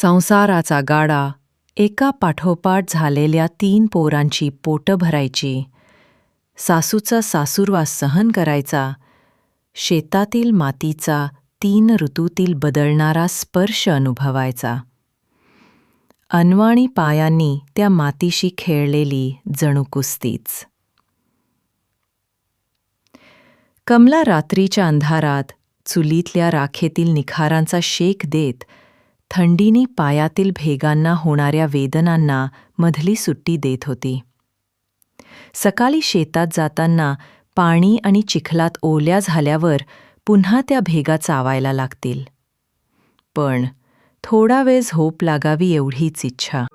संसाराचा गाडा एका पाठोपाठ झालेल्या तीन पोरांची पोटं भरायची. सासूचा सासूरवास सहन करायचा. शेतातील मातीचा तीन ऋतूतील बदलणारा स्पर्श अनुभवायचा. अनवाणी पायांनी त्या मातीशी खेळलेली जणू कुस्तीच. कमला रात्रीच्या अंधारात चुलीतल्या राखेतील निखारांचा शेक देत थंडीनी पायातील भेगांना होणाऱ्या वेदनांना मधली सुट्टी देत होती. सकाळी शेतात जाताना पाणी आणि चिखलात ओल्या झाल्यावर पुन्हा त्या भेगा चावायला लागतील. पण थोडा वेळ झोप लागावी एवढीच इच्छा.